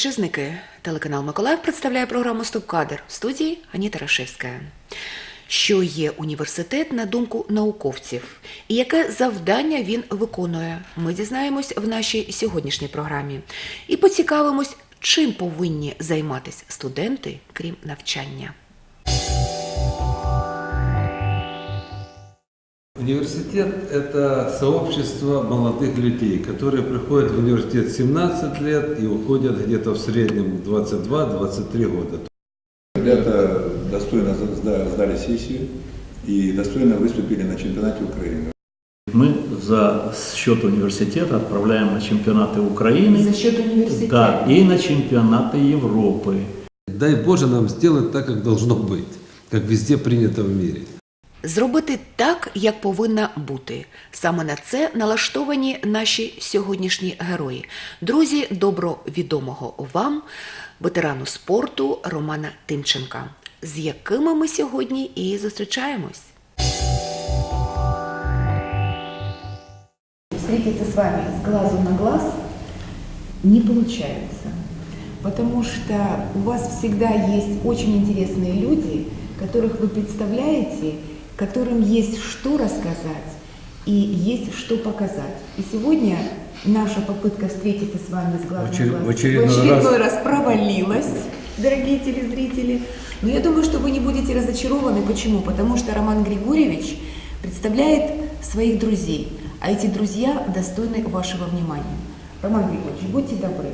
співвітчизники, телеканал Миколаїв представляє програму Стоп-кадр в студії Аніта Рашевська. Що є університет на думку науковців, і яке завдання він виконує? Ми дізнаємось в нашій сьогоднішній програмі і поцікавимось, чим повинні займатися студенти, крім навчання. Университет – это сообщество молодых людей, которые приходят в университет в 17 лет и уходят где-то в среднем 22-23 года. Ребята достойно сда- сдали сессию и достойно выступили на чемпионате Украины. Мы за счет университета отправляем на чемпионаты Украины. счет университета? Да, и на чемпионаты Европы. Дай Боже нам сделать так, как должно быть, как везде принято в мире. Зробити так, як повинна бути. Саме на це налаштовані наші сьогоднішні герої. Друзі добро відомого вам, ветерану спорту Романа Тимченка, з якими ми сьогодні і зустрічаємось. встретиться с вами с глазу на глаз не получается. Потому что у вас всегда есть очень интересные люди, которых вы представляете, Которым есть что рассказать и есть что показать. И сегодня наша попытка встретиться с вами с глазу В очер- глаз в очередной очередной раз провалилась, дорогие телезрители. Но я думаю, что вы не будете разочарованы. Почему? Потому что Роман Григорьевич представляет своих друзей, а эти друзья достойны вашего внимания. Роман Григорьевич, будьте добры.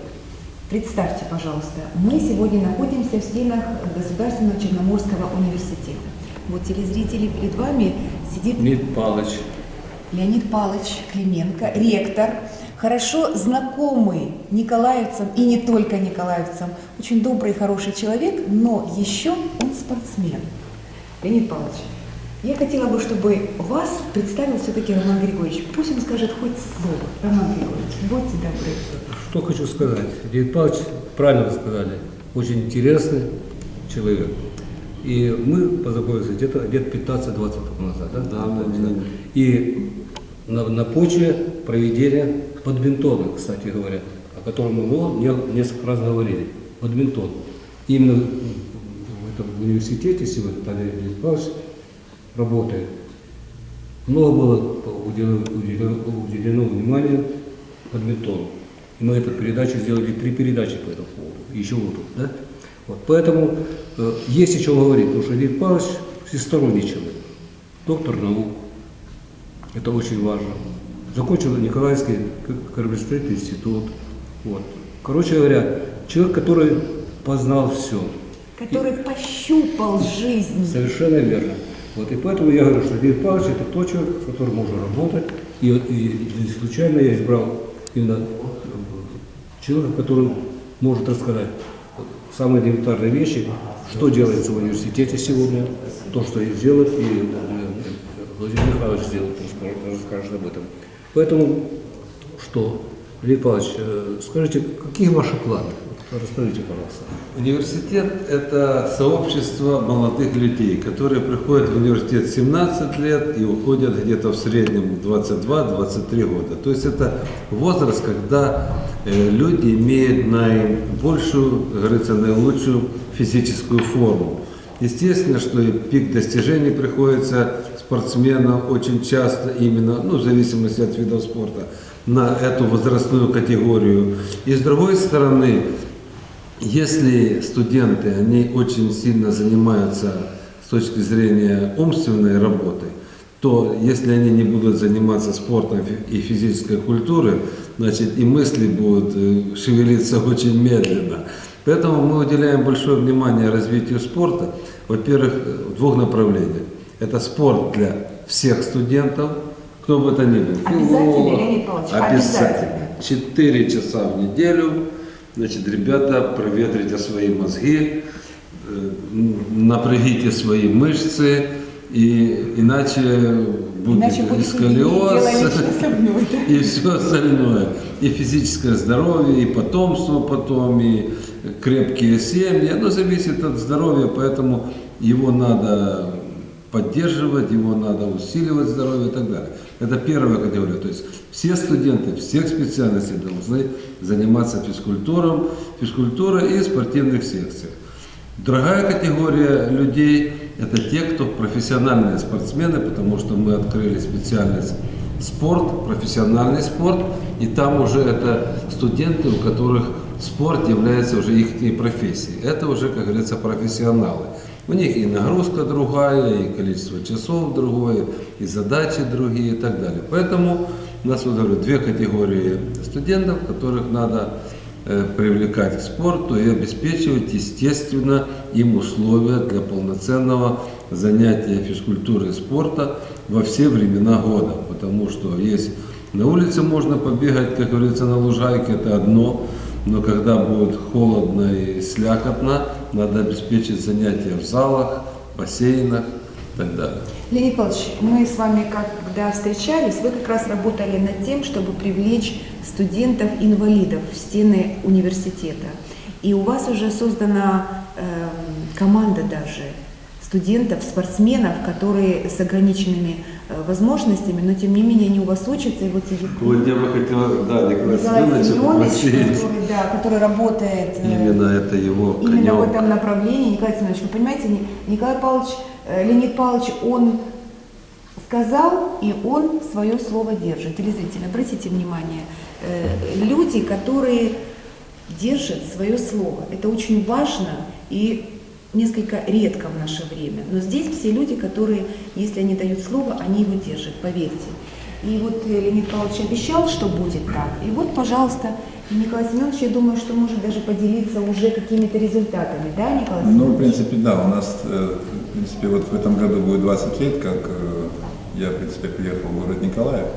Представьте, пожалуйста, мы сегодня находимся в стенах Государственного Черноморского университета. Вот телезрители перед вами сидит Мит Палыч. Леонид Павлович Клименко, ректор, хорошо знакомый николаевцам и не только николаевцам, очень добрый и хороший человек, но еще он спортсмен. Леонид Павлович, я хотела бы, чтобы вас представил все-таки Роман Григорьевич. Пусть он скажет хоть слово. Роман Григорьевич, будьте добры. Что хочу сказать. Леонид Павлович, правильно вы сказали, очень интересный человек. И мы познакомились где-то лет 15-20 назад. Да, Да, да, да. И на, на почве проведения бадминтона, кстати говоря, о котором мы несколько раз говорили. Бадминтон. Именно в этом университете сегодня Таня Павлович работает. Много было уделено, уделено- уделено внимания бадминтону. И мы эту передачу сделали, три передачи по этому поводу, еще вот да? Вот, поэтому э, есть о чем говорить, потому что Леонид Павлович всесторонний человек, доктор наук, это очень важно. Закончил Николаевский кораблестроительный институт. Вот. Короче говоря, человек, который познал все. Который пощупал жизнь. Совершенно верно. Вот и поэтому я говорю, что Леонид Павлович это тот человек, с которым можно работать. И, и не случайно я избрал именно э, человека, который может рассказать самые элементарные вещи, что делается в университете сегодня, то, что и сделать, и э, Владимир Михайлович сделает, расскажет, об этом. Поэтому что, Леонид Павлович, э, скажите, какие ваши планы? Расскажите, пожалуйста. Университет – это сообщество молодых людей, которые приходят в университет в 17 лет и уходят где-то в среднем 22-23 года. То есть это возраст, когда э, люди имеют наибольшую, говорится, наилучшую физическую форму. Естественно, что и пик достижений приходится спортсменам очень часто именно, ну, в зависимости от видов спорта, на эту возрастную категорию. И с другой стороны, если студенты, они очень сильно занимаются с точки зрения умственной работы, то если они не будут заниматься спортом и физической культурой, значит и мысли будут э, шевелиться очень медленно. Поэтому мы уделяем большое внимание развитию спорта, во-первых, э, в двух направлениях. Это спорт для всех студентов, кто бы это ни был. Обязательно, Леонид Павлович, Обязательно. Четыре часа в неделю. Значит, ребята, проветрите свои мозги, э, напрягите свои мышцы, и иначе будет Иначе и сколиоз, и все остальное. И физическое здоровье, и потомство потом, и крепкие семьи. Оно зависит от здоровья, поэтому его надо поддерживать, его надо усиливать здоровье и так далее. Это первая категория. То есть все студенты всех специальностей должны заниматься физкультурой, физкультурой и спортивных секциях. Другая категория людей – это те, кто профессиональные спортсмены, потому что мы открыли специальность спорт, профессиональный спорт, и там уже это студенты, у которых спорт является уже их профессией. Это уже, как говорится, профессионалы. У них и нагрузка другая, и количество часов другое, и задачи другие и так далее. Поэтому у нас, вот говорю, две категории студентов, которых надо э, привлекать к спорту и обеспечивать, естественно, им условия для полноценного занятия физкультурой и спорта во все времена года. Потому что есть на улице можно побегать, как говорится, на лужайке, это одно, но когда будет холодно и слякотно, надо обеспечить занятия в залах, бассейнах и так далее. Леонид Павлович, мы с вами, когда встречались, вы как раз работали над тем, чтобы привлечь студентов-инвалидов в стены университета. И у вас уже создана эм, команда даже студентов, спортсменов, которые с ограниченными э, возможностями, но тем не менее они у вас учатся. И вот сидит Вот я бы хотел, да, Николай Семенович, попросить. который, да, который работает э, Именно это его именно в этом направлении. Николай Семенович, вы понимаете, Ни- Николай Павлович, э, Леонид Павлович, он сказал, и он свое слово держит. Телезрители, обратите внимание, э, люди, которые держат свое слово, это очень важно и несколько редко в наше время. Но здесь все люди, которые, если они дают слово, они его держат, поверьте. И вот э, Леонид Павлович обещал, что будет так. И вот, пожалуйста, Николай Семенович, я думаю, что может даже поделиться уже какими-то результатами, да, Николай Семенович? Ну, в принципе, да, у нас, э, в принципе, вот в этом году будет 20 лет, как э, я, в принципе, приехал в город Николаев.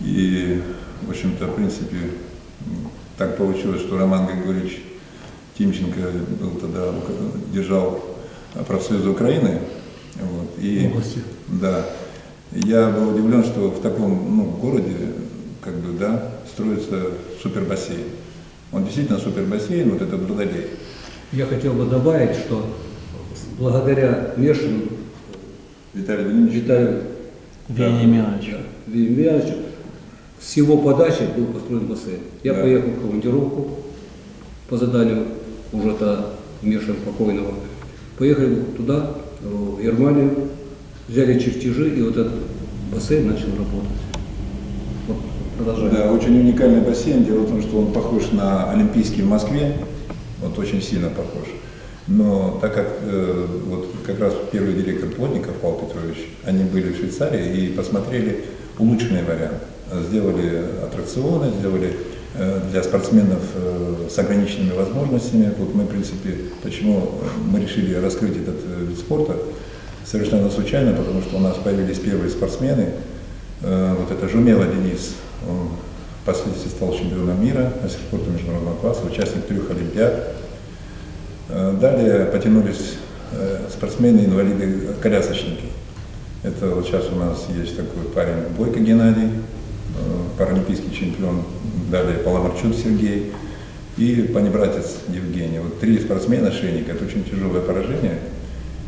И, в общем-то, в принципе, так получилось, что Роман Григорьевич Тимченко был тогда, держал э, профсоюз Украины. Вот, и, Области. да, я был удивлен, что в таком ну, городе, как бы, да, строится супербассейн. Он действительно супербассейн, вот этот водолей. Я хотел бы добавить, что благодаря Мешину Виталий Владимирович. Виталию да, Вениаминовичу с его подачи был построен бассейн. Я Да. поехал в командировку по заданию уже-то Мешина покойного. Поехали туда, в Германию, взяли чертежи, и вот этот бассейн начал работать. Вот, продолжаем. Да, очень уникальный бассейн. Дело в том, что он похож на Олимпийский в Москве, вот очень сильно похож. Но так как э, вот как раз первый директор Плотников Павел Петрович, они были в Швейцарии и посмотрели улучшенный вариант. Сделали аттракционы, сделали э, для спортсменов э, с ограниченными возможностями. Вот мы, в принципе, почему мы решили раскрыть этот э, вид спорта, совершенно случайно, потому что у нас появились первые спортсмены. Э, Вот это Жумела Денис, он впоследствии стал чемпионом мира мастер спорта международного класса, участник трех олимпиад. Э, Далее потянулись э, спортсмены-инвалиды-колясочники. Это вот сейчас у нас есть такой парень Бойко Геннадий, э, паралимпийский чемпион, далее Паламарчук Сергей и панибратец Евгений. Вот три спортсмена шейника, это очень тяжелое поражение.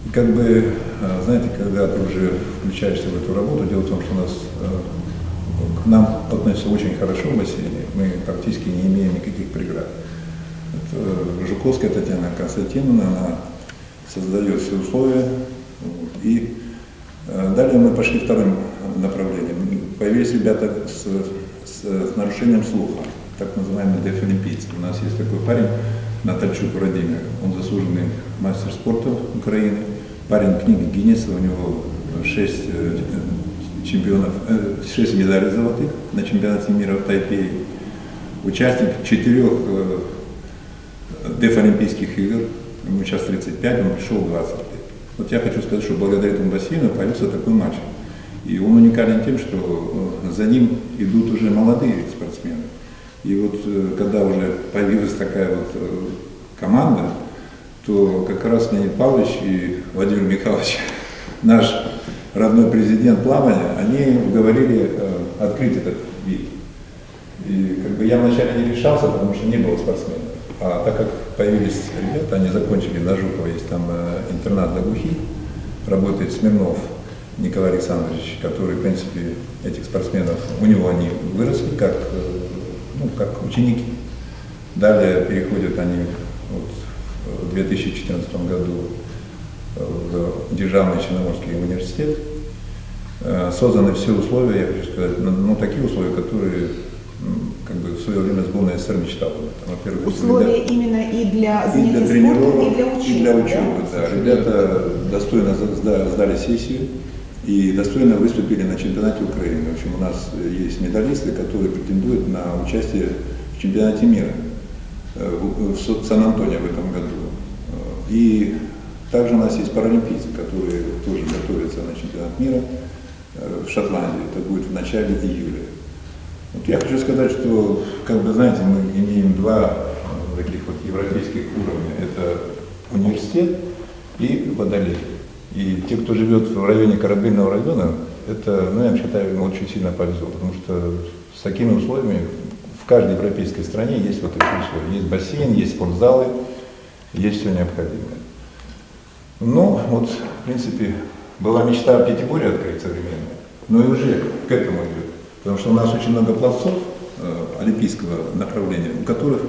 И как бы, э, знаете, когда ты уже включаешься в эту работу, дело в том, что у нас э, к нам относятся очень хорошо в бассейне, мы практически не имеем никаких преград. Это Жуковская Татьяна Константиновна, она создает все условия. И э, далее мы пошли вторым направлением. Появились ребята с, с нарушением слуха, так называемые дефолимпийцы. У нас есть такой парень, Натальчук Владимир, он заслуженный мастер спорта Украины, парень книги Гиннеса, у него 6 чемпионов, 6 медалей золотых на чемпионате мира в Тайпее, участник четырех э, дефолимпийских игр, ему сейчас 35, он пришел 20 лет. Вот я хочу сказать, что благодаря этому бассейну появился такой матч. И он уникален тем, что э, за ним идут уже молодые спортсмены. И вот э, когда уже появилась такая вот э, команда, то как раз Леонид Павлович и Владимир Михайлович, наш родной президент плавания, они уговорили э, открыть этот вид. И как бы я вначале не решался, потому что не было спортсменов. А так как появились ребята, они закончили на Жукова, есть там интернат для глухих, работает Смирнов Николай Александрович, который, в принципе, этих спортсменов, у него они выросли как, э, ну, как ученики. Далее переходят они вот, в 2014 году в Державный Черноморский университет. Э, Созданы все условия, я хочу сказать, ну, ну, такие условия, которые как бы в свое время сборная СССР мечтала. Во-первых, Условия именно и для и занятий для спортом, тренировок, и для учебы. и для учебы, да. Ребята достойно сдали сессию и достойно выступили на чемпионате Украины. В общем, у нас есть медалисты, которые претендуют на участие в чемпионате мира э, в Со- Сан-Антонио в этом году. Э, И также у нас есть паралимпийцы, которые тоже готовятся на чемпионат мира э, в Шотландии. Это будет в начале июля. Вот я хочу сказать, что, как бы, знаете, мы имеем два э, таких вот европейских уровня. Это университет и водолей. И те, кто живет в районе корабельного района, это, ну, я считаю, им очень сильно повезло, потому что с такими условиями в каждой европейской стране есть вот такие условия. Есть бассейн, есть спортзалы, есть все необходимое. Ну, вот, в принципе, была мечта пятиборья открыть современная, но и уже к этому идет. Потому что у нас очень много пловцов э, олимпийского направления, у которых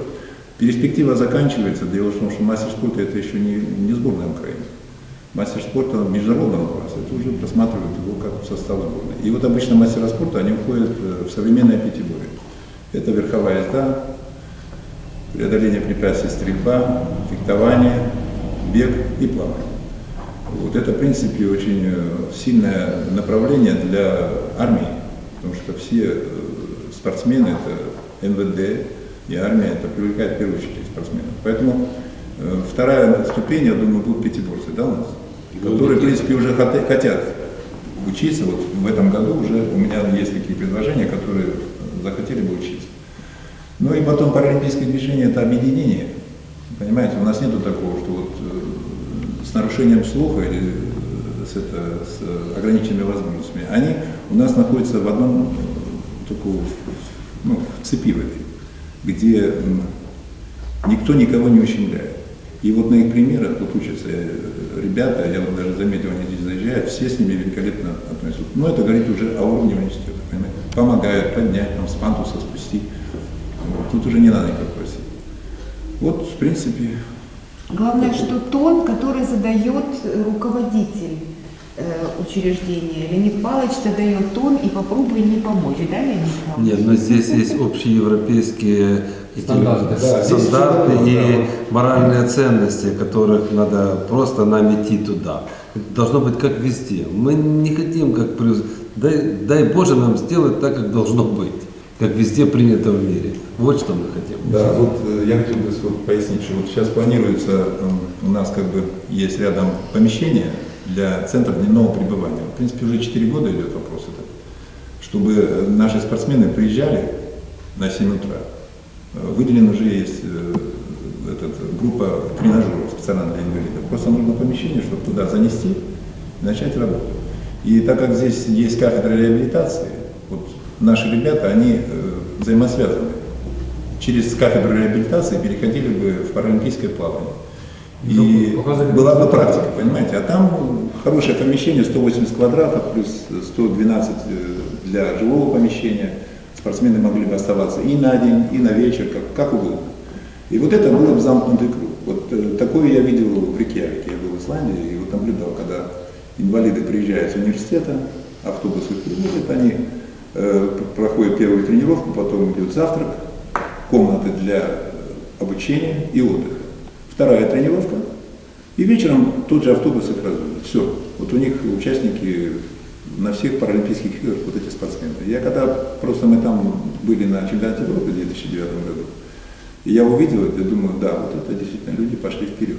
перспектива заканчивается. Дело в том, что мастер спорта это еще не, не сборная Украины. Мастер спорта международного класса, это уже просматривают его как состав сборной. И вот обычно мастера спорта, они уходят э, в современное пятиборье. Это верховая езда, преодоление препятствий, стрельба, фехтование, бег и плавание. Вот это, в принципе, очень э, сильное направление для армии, потому что все э, спортсмены, это МВД и армия, это привлекает в первую очередь спортсменов. Поэтому вторая ступень, я думаю, будут пятиборцы, да, у нас, которые, в принципе, уже хотят учиться. Вот в этом году уже у меня есть такие предложения, которые захотели бы учиться. Ну и потом паралимпийское движение – это объединение. Понимаете, у нас нету такого, что вот э, с нарушением слуха или э, с, это, с э, ограниченными возможностями, они у нас находятся в одном э, таком, ну, в цепи в этой, где никто никого не ущемляет. И вот на их примерах вот учатся э, ребята, я вот даже заметил, они здесь заезжают, все с ними великолепно относятся. Но это говорит уже о уровне университета, понимаете? Помогают поднять, там, с пантуса спустить. Вот. Тут уже не надо никак просить. Вот, в принципе, Главное, что тон, который задает руководитель э, учреждения. Леонид Павлович задает тон и попробуй не помочь, да, Леонид Павлович? Нет, но здесь есть общеевропейские Стандарты. Да, стандарты и да. моральные ценности, которых надо просто нам идти туда. Это должно быть как везде. Мы не хотим как плюс. Дай, дай Боже нам сделать так, как должно быть, как везде принято в мире. Вот что мы хотим. Да, вот э, я хотел бы вот пояснить, что вот сейчас планируется, у нас как бы есть рядом помещение для центра дневного пребывания. В принципе, уже 4 года идет вопрос этот, чтобы наши спортсмены приезжали на 7 утра. Э, Выделен уже есть э, этот, группа тренажеров специально для инвалидов. Просто нужно помещение, чтобы туда занести и начать работу. И так как здесь есть кафедра реабилитации, вот наши ребята, они э, взаимосвязаны через кафедру реабилитации переходили бы в паралимпийское плавание. И Ну, показали бы была бы практика, понимаете. А там хорошее помещение, 180 квадратов, плюс 112 э, для жилого помещения. Спортсмены могли бы оставаться и на день, и на вечер, как, как угодно. И вот это было бы замкнутый круг. Вот э, такое я видел в Рикьявике, я был в Исландии, и вот наблюдал, когда инвалиды приезжают с университета, автобусы их они э, проходят первую тренировку, потом идет завтрак, комнаты для обучения и отдыха. Вторая тренировка, и вечером тот же автобус их разводит. Все. Вот у них участники на всех паралимпийских играх, вот эти спортсмены. Я когда просто мы там были на чемпионате Европы в 2009 году, и я увидел это, думаю, да, вот это действительно люди пошли вперед.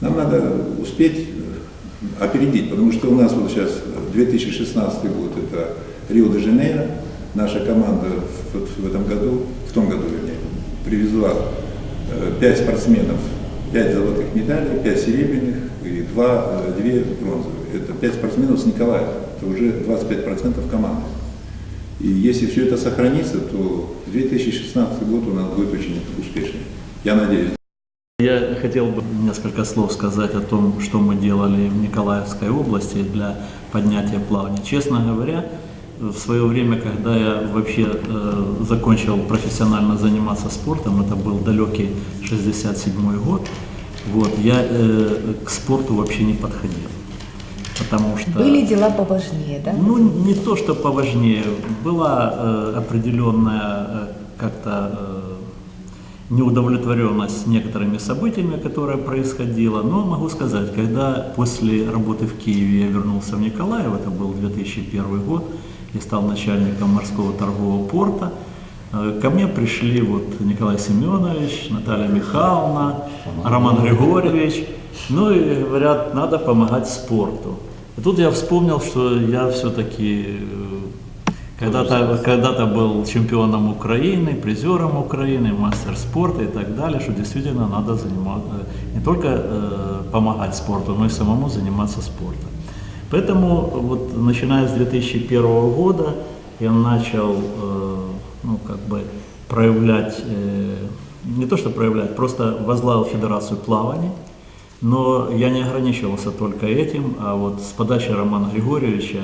Нам надо успеть э, опередить, потому что у нас вот сейчас 2016 год, это Рио-де-Жанейро, наша команда в, в этом году, в том году, вернее, привезла э, пять спортсменов, пять золотых медалей, пять серебряных и два, э, две бронзовые. Это пять спортсменов с Николаева, это уже 25% команды. И если все это сохранится, то 2016 год у нас будет очень успешный. Я надеюсь. Я хотел бы несколько слов сказать о том, что мы делали в Николаевской области для поднятия плавания. Честно говоря, в свое время, когда я вообще э, закончил профессионально заниматься спортом, это был далекий 67 год, вот, я э, к спорту вообще не подходил. Потому что... Были дела поважнее, да? Ну, не то, что поважнее. Была э, определенная э, как-то э, неудовлетворенность некоторыми событиями, которые происходило. Но могу сказать, когда после работы в Киеве я вернулся в Николаев, это был 2001 год, и стал начальником морского торгового порта, э, ко мне пришли вот Николай Семенович, Наталья Михайловна, Роман Григорьевич, ну и говорят, надо помогать спорту. И тут я вспомнил, что я все-таки когда-то когда был чемпионом Украины, призером Украины, мастер спорта и так далее, что действительно надо заниматься, не только э, помогать спорту, но и самому заниматься спортом. Поэтому вот начиная с 2001 года я начал э, ну, как бы проявлять, э, не то что проявлять, просто возглавил Федерацию плавания. Но я не ограничивался только этим, а вот с подачи Романа Григорьевича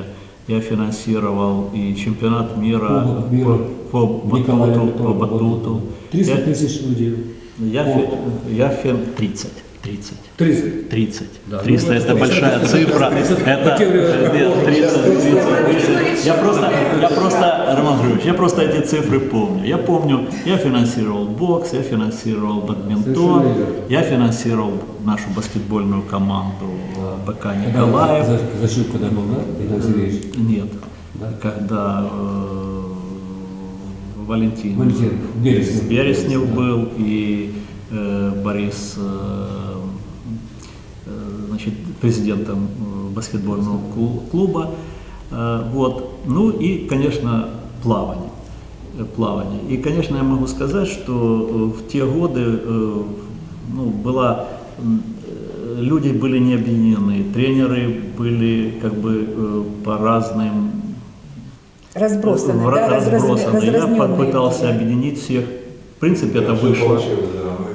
я финансировал и чемпионат мира Кубок мира. по, по батуту, по батуту. 300 Я- тысяч людей. Я, фи- я фен 30. 30. 30. 30. Да, 300 ну, это это большая это- цифра. это- Это, это те времена. нет, 30, 30, 30. Я просто, я просто, Роман Григорьевич, я просто эти цифры помню. Я помню, я финансировал бокс, я финансировал бадминтон, я финансировал нашу баскетбольную команду БК Когда Николаев. за- Зашиб, когда был, да? Сергеевич? Нет. Да. Когда э, Валентин, Валентин Береснев. Береснев был и э, Борис э, э, президентом э, баскетбольного клу- клуба. Э, вот. Ну и, конечно, плавание. Э, плавание. И, конечно, я могу сказать, что в те годы ну, была люди были не объединены, тренеры были как бы по разным Разбросаны, в- да? разбросаны. Я попытался были. объединить всех. В принципе, это вышло.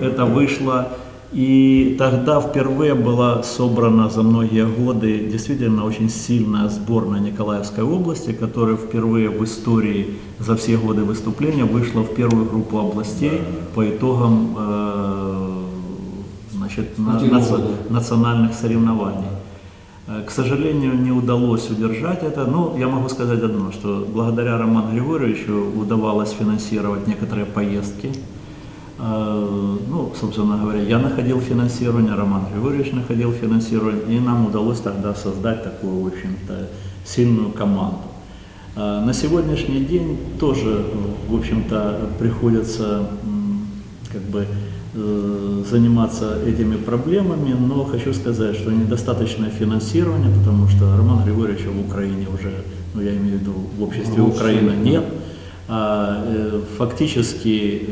Это вышло. И тогда впервые была собрана за многие годы действительно очень сильная сборная Николаевской области, которая впервые в истории за все годы выступления вышла в первую группу областей по итогам э, значит, на- наци- национальных соревнований. Э, К сожалению, не удалось удержать это. Но я могу сказать одно, что благодаря Роману Григорьевичу удавалось финансировать некоторые поездки. Э, Ну, собственно говоря, я находил финансирование, Роман Григорьевич находил финансирование, и нам удалось тогда создать такую, в общем-то, сильную команду. Э, На сегодняшний день тоже, в общем-то, приходится как бы э, заниматься этими проблемами, но хочу сказать, что недостаточное финансирование, потому что Романа Григорьевича в Украине уже, ну я имею в виду в обществе Украины нет, а, фактически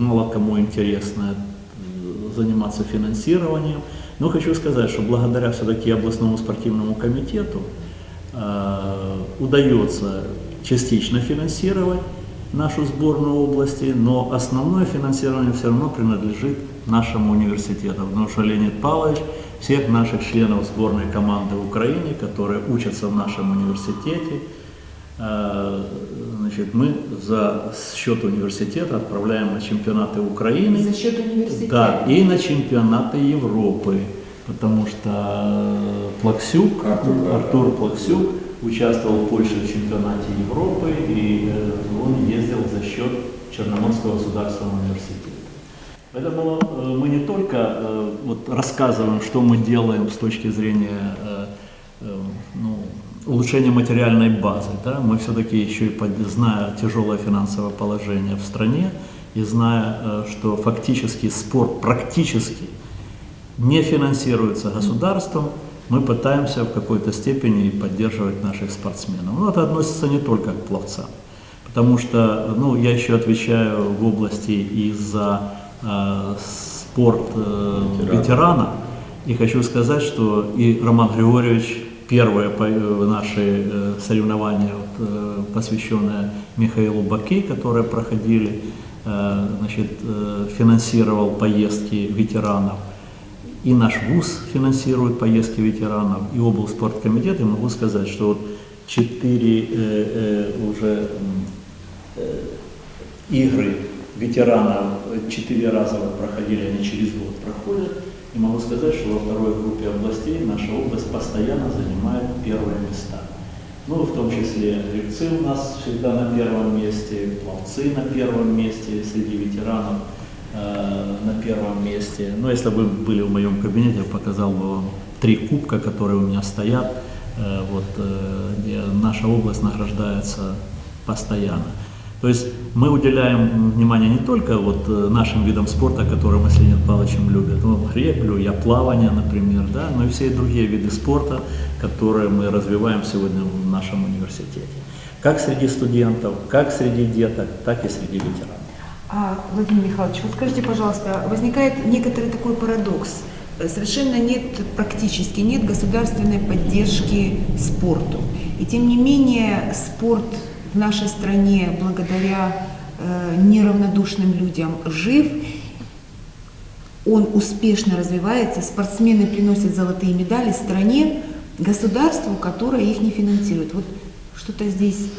мало кому интересно э, заниматься финансированием. Но хочу сказать, что благодаря все-таки областному спортивному комитету э, удается частично финансировать нашу сборную области, но основное финансирование все равно принадлежит нашему университету, потому что Леонид Павлович всех наших членов сборной команды Украины, которые учатся в нашем университете, значит, мы за счет университета отправляем на чемпионаты Украины. За счет университета? Да, и на чемпионаты Европы, потому что э, Плаксюк, Артур, да. Артур Плаксюк участвовал в Польше в чемпионате Европы, и э, он ездил за счет Черноморского государственного университета. Поэтому э, мы не только э, вот рассказываем, что мы делаем с точки зрения э, э, ну, улучшения материальной базы, да, мы все-таки еще и зная тяжелое финансовое положение в стране и зная, э, что фактически спорт практически не финансируется государством, мы пытаемся в какой-то степени поддерживать наших спортсменов. Ну, это относится не только к пловцам, потому что ну, я еще отвечаю в области и за э, спорт э, Ветеран. ветерана, и хочу сказать, что и Роман Григорьевич первые по- э, наши э, соревнования, э, посвященные Михаилу Баке, которые проходили, значит, финансировал поездки ветеранов. И наш ВУЗ финансирует поездки ветеранов, и облспорткомитет. И могу сказать, что вот четыре э, э, уже э, игры ветеранов четыре раза проходили, они через год проходят. И могу сказать, что во второй группе областей наша область постоянно занимает первые места. Ну, в том числе гребцы у нас всегда на первом месте, пловцы на первом месте среди ветеранов э, на первом месте. Но если бы вы были в моем кабинете, я показал бы вам три кубка, которые у меня стоят, э, вот, э, наша область награждается постоянно. То есть мы уделяем внимание не только вот э, нашим видам спорта, которые мы с Леонидом Павловичем любим, ну, греблю, я плавание, например, да, но и все другие виды спорта, которые мы развиваем сегодня в нашем университете. Как среди студентов, как среди деток, так и среди ветеранов. А, Владимир Михайлович, вот скажите, пожалуйста, возникает некоторый такой парадокс. Совершенно нет, практически нет государственной поддержки спорту. И тем не менее спорт в нашей стране благодаря э, неравнодушным людям жив, он успешно развивается, спортсмены приносят золотые медали стране, государству, которое их не финансирует. Вот что-то здесь...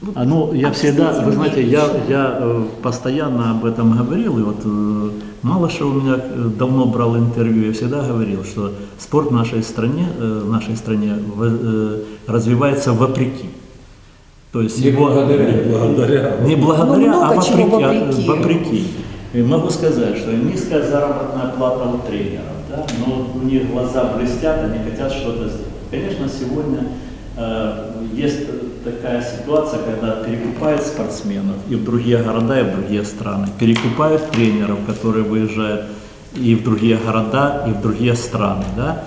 вот А, ну, я всегда, вы знаете, я, я э, постоянно об этом говорил, и вот э, что у меня э, давно брал интервью, я всегда говорил, что спорт в нашей стране, в нашей стране развивается вопреки. То есть Не его благодаря. Благодаря. не благодаря, Ну, а вопреки. а, вопреки. вопреки. И могу сказать, что низкая заработная плата у тренеров, да, но у них глаза блестят, они хотят что-то сделать. Конечно, сегодня э, есть такая ситуация, когда перекупают спортсменов и в другие города, и в другие страны, перекупают тренеров, которые выезжают и в другие города, и в другие страны, да,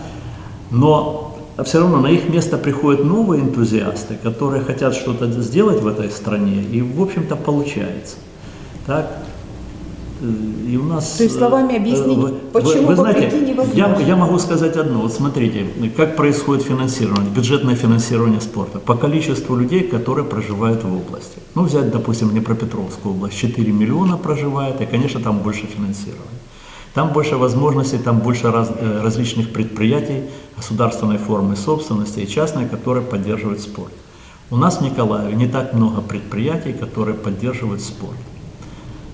но все равно на их место приходят новые энтузиасты, которые хотят что-то сделать в этой стране, и, в общем-то, получается. Так? Э, И у нас... То есть словами э, объяснить, вы- почему вы знаете, вопреки невозможно. я, я могу сказать одно. Вот смотрите, как происходит финансирование, бюджетное финансирование спорта. По количеству людей, которые проживают в области. Ну, взять, допустим, Днепропетровскую область. 4 миллиона проживает, и, конечно, там больше финансирования. Там больше возможностей, там больше раз- э, различных предприятий государственной формы собственности и частной, которые поддерживают спорт. У нас в Николаеве не так много предприятий, которые поддерживают спорт.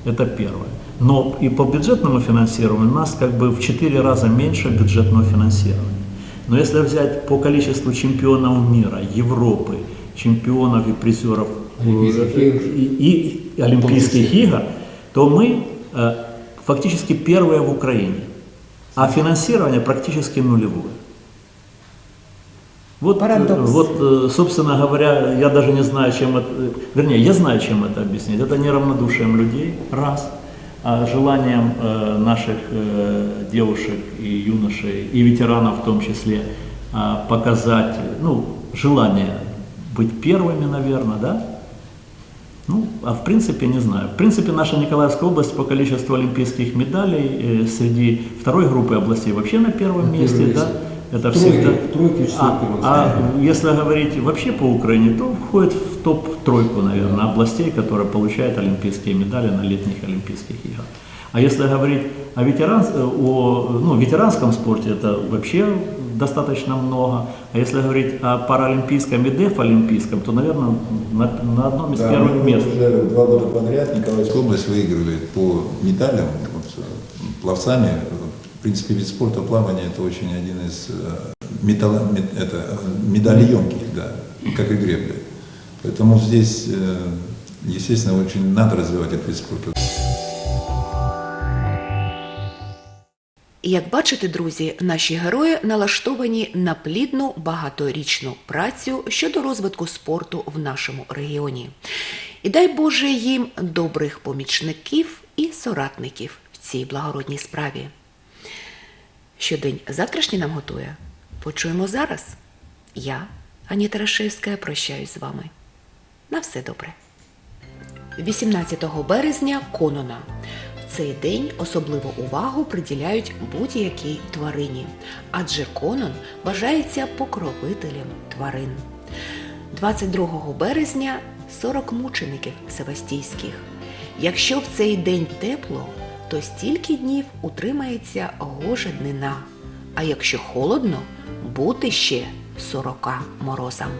Это первое. Но и по бюджетному финансированию у нас как бы в 4 раза меньше бюджетного финансирования. Но если взять по количеству чемпионов мира, Европы, чемпионов и призеров э, Олимпийских игр. и, и Олимпийских игр, то мы э, фактически первые в Украине, а финансирование практически нулевое. Вот, Парадокс. э, вот, э, собственно говоря, я даже не знаю, чем это, вернее, я знаю, чем это объяснить. Это неравнодушием людей, раз, а желанием э, наших девушек и юношей, и ветеранов в том числе, показать, ну, желание быть первыми, наверное, да? Ну, а в принципе, не знаю. В принципе, наша Николаевская область по количеству олимпийских медалей среди второй группы областей вообще на первом На месте, первом да? Это Тройки, всегда. тройки, а, а если говорить вообще по Украине, то входит в топ-тройку, наверное, областей, которые получают олимпийские медали на летних Олимпийских играх. А если говорить о, ветеран, о ну, ветеранском спорте, это вообще достаточно много. А если говорить о паралимпийском и дефолимпийском, то, наверное, на, на одном из Да, первых мы мест. уже два года подряд Николаевская область выигрывает по медалям вот, э, пловцами. В принципе, вид спорта плавания это очень один из э, металла- мет- это, э, медалеемких, да, как и гребля. Поэтому здесь, э, естественно, очень надо развивать этот вид спорта. І Як бачите, друзі, наші герої налаштовані на плідну багаторічну працю щодо розвитку спорту в нашому регіоні. І дай Боже їм добрих помічників і соратників в цій благородній справі. Що день завтрашній нам готує? Почуємо зараз. Я, Аніта Рашевська, прощаюсь з вами. На все добре. 18 березня Конона. В цей день особливу увагу приділяють будь-якій тварині, адже Конон вважається покровителем тварин. 22 березня 40 мучеників севастійських. Якщо в цей день тепло, то стільки днів утримається гожа днина, а якщо холодно, бути ще 40 морозам.